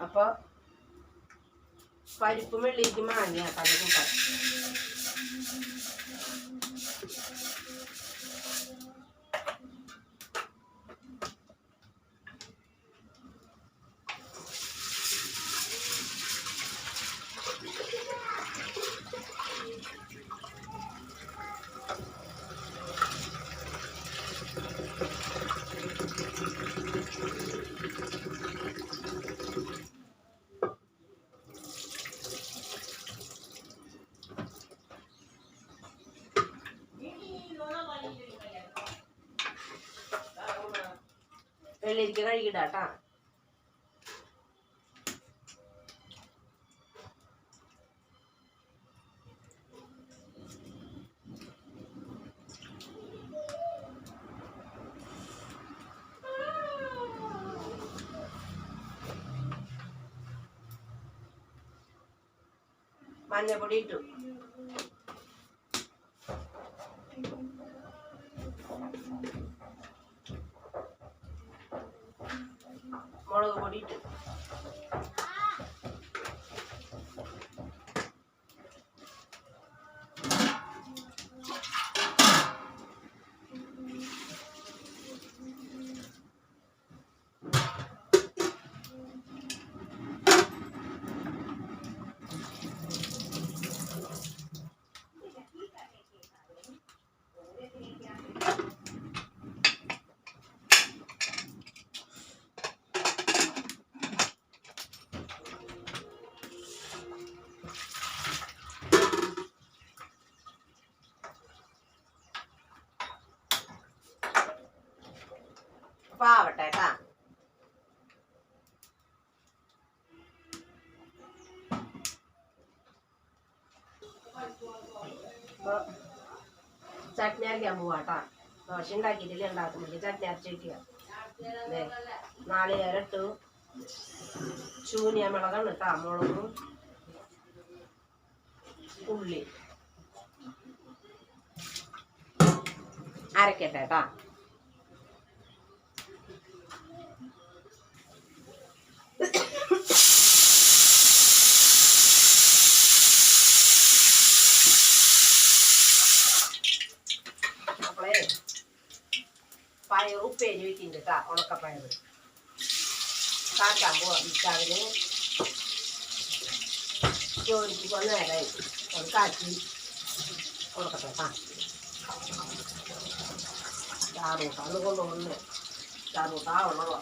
അപ്പൊ പരിപ്പും വെള്ളിക്ക് മാങ്ങിയ കൂട്ടാൻ വെള്ളിരിക്ക കഴുകിടാട്ടാ മഞ്ഞപ്പൊടി ഇട്ടു ഇപ്പൊ ചട്നി അരയ്ക്കാൻ പോവാട്ടാ. ദോശ ഉണ്ടാക്കിയിട്ടില്ല ഉണ്ടാക്കുന്നില്ല ചട്നി അരച്ച് വയ്ക്കുക. അതെ നാളികേരം ഇട്ടു. ചൂനിയ മുളകാണ് കേട്ടാ മുളകും ഉള്ളി. അരക്കട്ടെ കേട്ടാ 잡고 이따가는 좀 이거는 내가 여기까지 올라갔다 봐. 나로 가는 걸로 오 네. 나로 다 올라 와.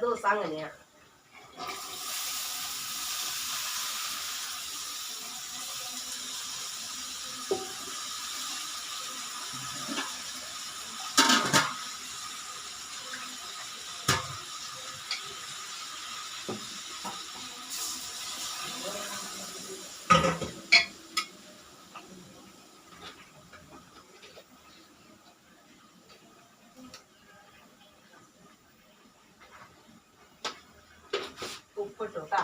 都是三个人。ഉപ്പിട്ടു കേട്ടാ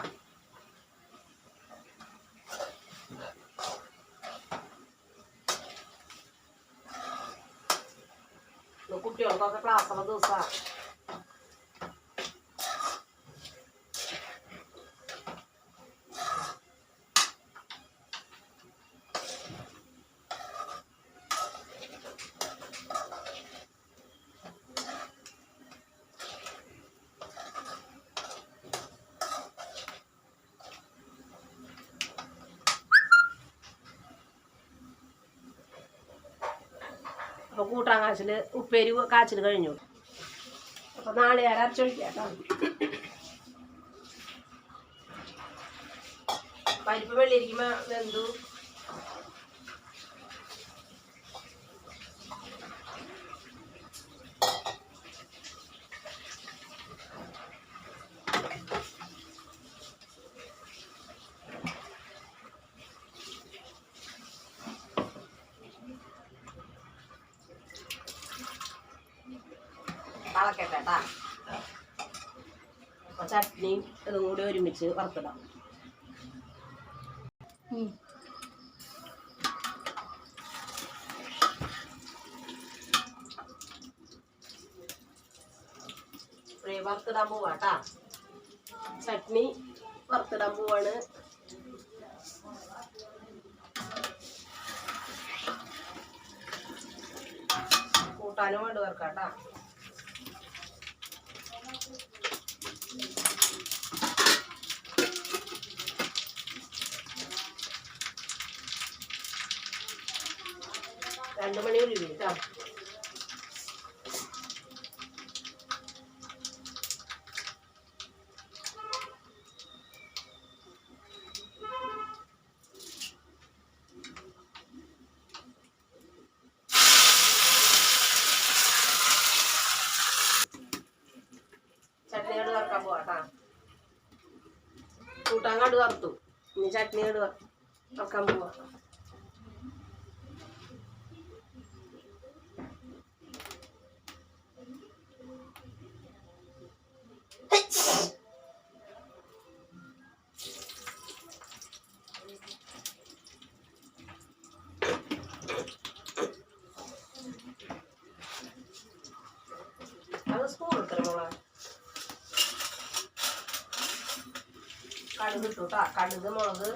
കുട്ടികൾക്കൊക്കെ ക്ലാസ്സുള്ള ദിവസമാണ് അപ്പൊ കൂട്ടാൻ കാച്ചിൽ ഉപ്പേരി കാച്ചിൽ കഴിഞ്ഞു. അപ്പോൾ നാളെ അരച്ചൊഴിക്കാം പരിപ്പ് വെള്ളിയിരിക്കുമ്പോൾ വെന്തു. തിളക്കട്ടെ കേട്ടാ. അപ്പൊ ചട്നിയും ഇതും കൂടി ഒരുമിച്ച് വറുത്തിടാം. വറുത്തിടാൻ പോവാട്ടാ ചട്നി വറുത്തിടാൻ പോവാണ്. കൂട്ടാനും വേണ്ടി വറുക്കാട്ടാ രണ്ട് മണി ഉള്ളി കേട്ടോ ചട്നിയോട് വറക്കാൻ പോവാട്ടാ കൂട്ടാൻ കണ്ട് വറുത്തു. ഇനി ചട്നിയോട് വറക്കാൻ പോവാ. കടുക് ഇട്ടു കേട്ടോ കടുക് മുളക്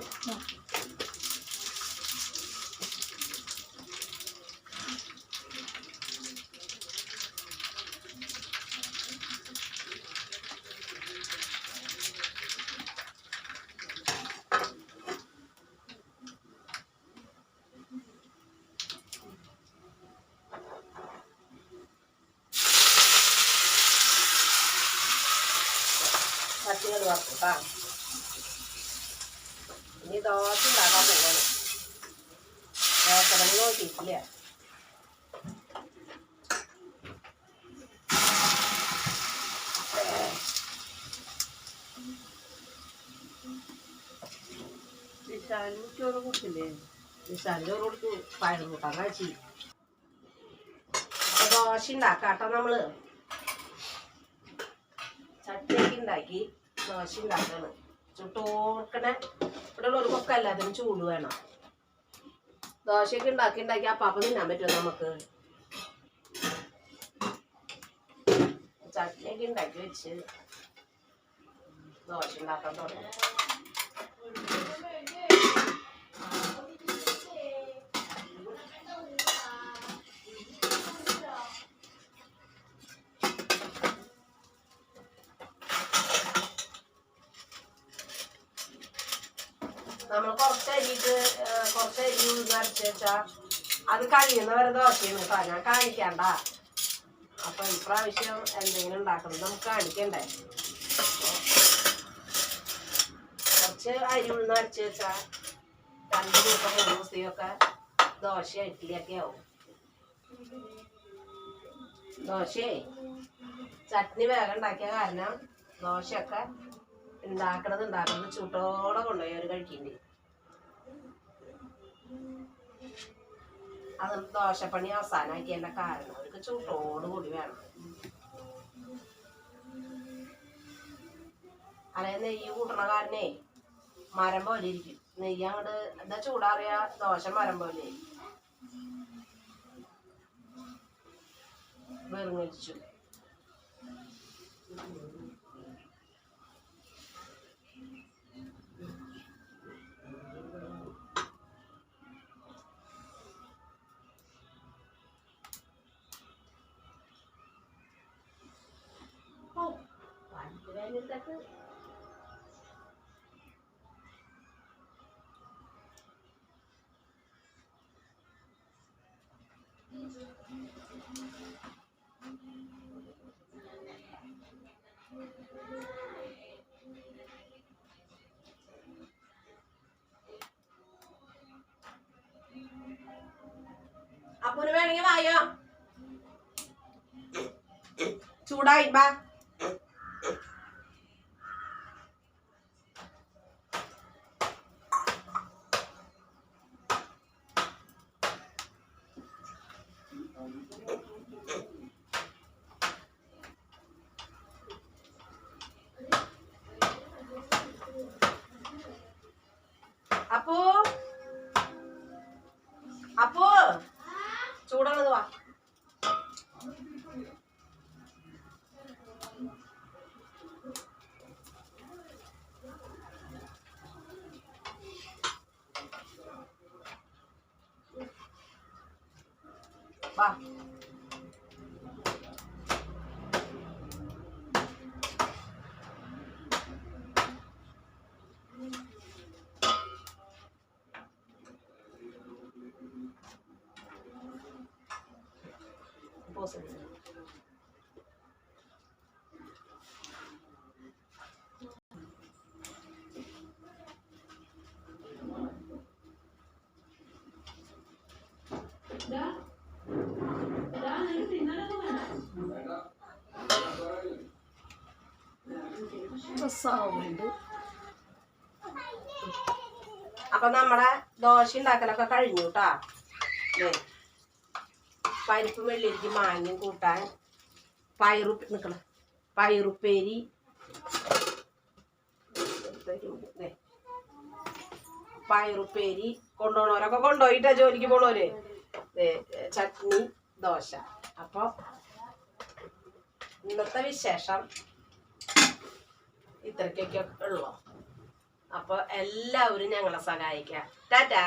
പച്ചക്കറി വറുത്തു കേട്ടോ ഇനി ദോശ ഉണ്ടാക്കാൻ പോകണം ദോശ നോക്കിയിട്ടില്ല? വിശാലും ചോറ് കൊടുത്തില്ലേ വിശാലും ചോറ് കൊടുത്തു. പയർ കൂട്ടാൻ കഴിച്ചു. ദോശ ഉണ്ടാക്കാട്ടോ നമ്മൾ. ചട്ടിയൊക്കെ ഉണ്ടാക്കി ദോശ ഉണ്ടാക്കാണ്. ചുട്ടോർക്കണ ഇവിടെ ഒരു കൊക്ക എല്ലാത്തിനും ചൂട് വേണം. ദോശയൊക്കെ ഉണ്ടാക്കി ഉണ്ടാക്കി അപ്പാപ്പം തിന്നാൻ പറ്റുമോ നമുക്ക്? ചട്നിയൊക്കെ ഉണ്ടാക്കി വെച്ച് ദോശ ഉണ്ടാക്കാൻ തുടങ്ങി. നമ്മൾ കുറച്ചരിയിട്ട് കുറച്ചരി ഉഴുന്നരച്ച് വെച്ചാൽ അത് കഴിയുന്നവരെ ദോശയാണ് കേട്ടോ ഞാൻ കാണിക്കണ്ട. അപ്പൊ ഇപ്രാവശ്യം എന്തെങ്കിലും ഉണ്ടാക്കുന്നത് നമുക്ക് കാണിക്കണ്ടേ? കുറച്ച് അരി ഉഴുന്നരച്ച് വെച്ചാൽ രണ്ട് ദിവസം മൂന്ന് ദിവസത്തെയൊക്കെ ദോശ ഇഡ്ഡലിയൊക്കെ ആവും. ദോശയെ ചട്നി വേഗം ഉണ്ടാക്കിയ കാരണം ദോശയൊക്കെ ഉണ്ടാക്കണത് ഉണ്ടാക്കണത് ചൂട്ടോടെ കൊണ്ടുപോയി അവർ കഴിക്കണ്ടേ. അത് ദോശപ്പണി അവസാനാക്കിയതിന്റെ കാരണം. അവർക്ക് ചൂട്ടോട് കൂടി വേണം. അല്ലെ നെയ്യ് കൂട്ടണ കാരണേ മരം പോലെ ഇരിക്കും. നെയ്യ് അങ്ങോട്ട് എന്താ ചൂടാറിയ? ദോശ മരം പോലെ. വെറുങ്ങലിച്ചു ചൂടായി പോസ് സൗണ്ട് അപ്പൊ നമ്മുടെ ദോശ ഉണ്ടാക്കലൊക്കെ കഴിഞ്ഞു കേട്ടാ പരിപ്പ് വെള്ളിരിക്ക് മാങ്ങയും കൂട്ടാൻ പയറു നിക്കണ. പയറുപ്പേരി. പയറുപ്പേരി കൊണ്ടുപോണവരൊക്കെ കൊണ്ടുപോയിട്ടാ ജോലിക്ക് പോണോര് ചട്നി ദോശ. അപ്പൊ ഇന്നത്തെ വിശേഷം ഇത്രയ്ക്കൊക്കെ ഉള്ളു. അപ്പൊ എല്ലാവരും ഞങ്ങളെ സഹായിക്കാം. ടാറ്റാ.